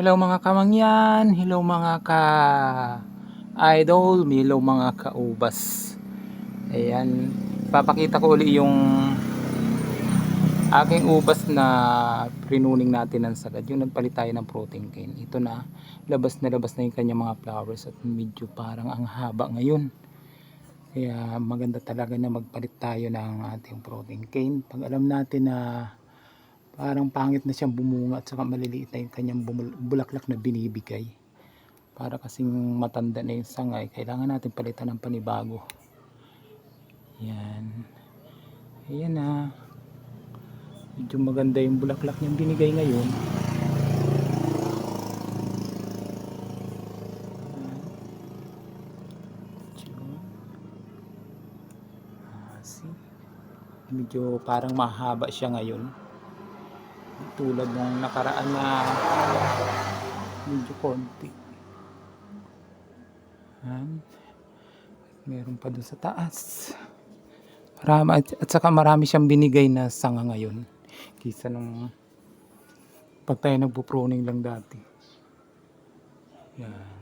Hello mga kamangyan, hello mga ka idol, hello mga kaubas. Ayan, papakita ko uli yung aking ubas na prinuning natin ng sagad. Yung nagpalit tayo ng protein cane. Ito na, labas na labas na yung kanyang mga flowers at medyo parang ang haba ngayon. Kaya maganda talaga na magpalit tayo ng ating protein cane. Pag alam natin na parang pangit na siyang bumunga at saka maliliit na yung kanyang bulaklak na binibigay. Para kasing matanda na yung sangay, kailangan natin palitan ng panibago. Yan. Ayan na. Medyo maganda yung bulaklak niyang binigay ngayon. Medyo parang mahaba siya ngayon tulad ng nakaraan na medyo konti. Yan. Meron pa doon sa taas. Marami, at, at saka marami siyang binigay na sanga ngayon. Kisa nung pag tayo nagpo-pruning lang dati. Yan.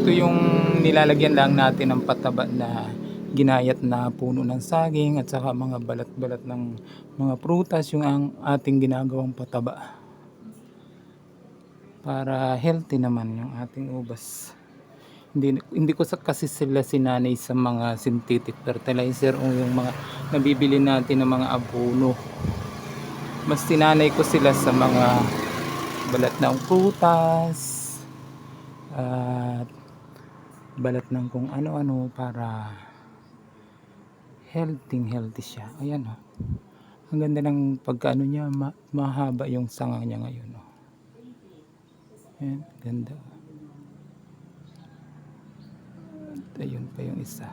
Ito yung nilalagyan lang natin ng pataba na ginayat na puno ng saging at saka mga balat-balat ng mga prutas yung ang ating ginagawang pataba. Para healthy naman yung ating ubas. Hindi, hindi ko kasi sila sinanay sa mga synthetic fertilizer o yung mga nabibili natin ng mga abono. Mas sinanay ko sila sa mga balat ng prutas at balat ng kung ano-ano para healthy healthy siya. Ayan oh. Ang ganda ng pagkaano niya, ma- mahaba yung sanga niya ngayon oh. Ayan, ganda. At ayun pa yung isa.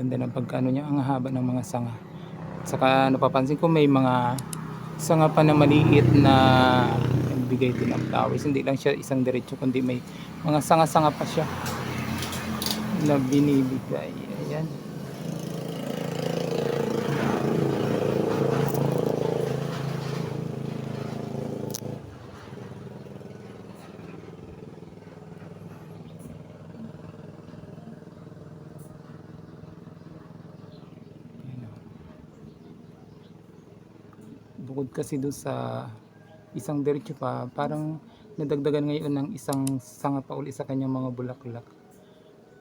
Ganda. Ng pagkaano niya, ang haba ng mga sanga. At saka napapansin ko may mga sanga pa na maliit na nagbigay din ng flowers. Hindi lang siya isang diretso, kundi may mga sanga-sanga pa siya na binibigay. Ayan, Bukod kasi doon sa isang diretso pa, parang nadagdagan ngayon ng isang sanga pa uli sa kanyang mga bulaklak.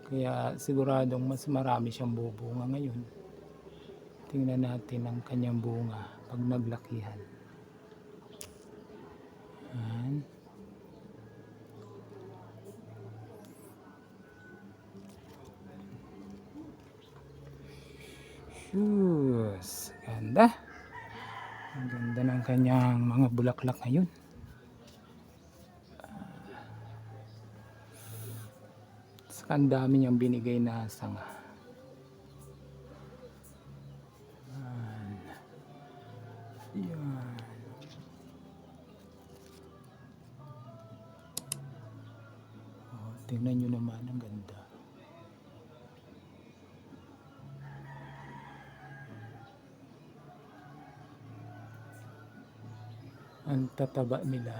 Kaya siguradong mas marami siyang bubunga ngayon. Tingnan natin ang kanyang bunga pag naglakihan. Yan. Shoes. Ganda. Ang ganda ng kanyang mga bulaklak ngayon. Saka ang dami niyang binigay na sanga. Yan. Yan. Oh, tingnan nyo naman ang ganda. Ang tataba nila.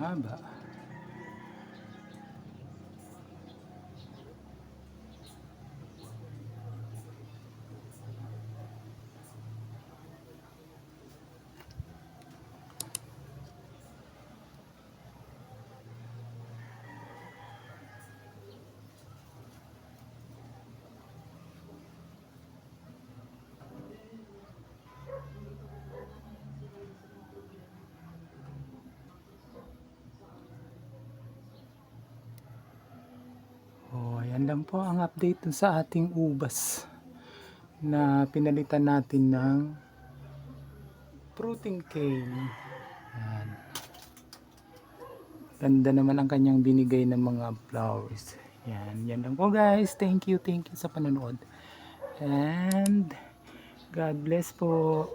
Haba. Ayan lang po ang update sa ating ubas na pinalitan natin ng fruiting cane. Ayan. Ganda naman ang kanyang binigay ng mga flowers. Yan, yan lang po guys. Thank you, thank you sa panonood. And God bless po.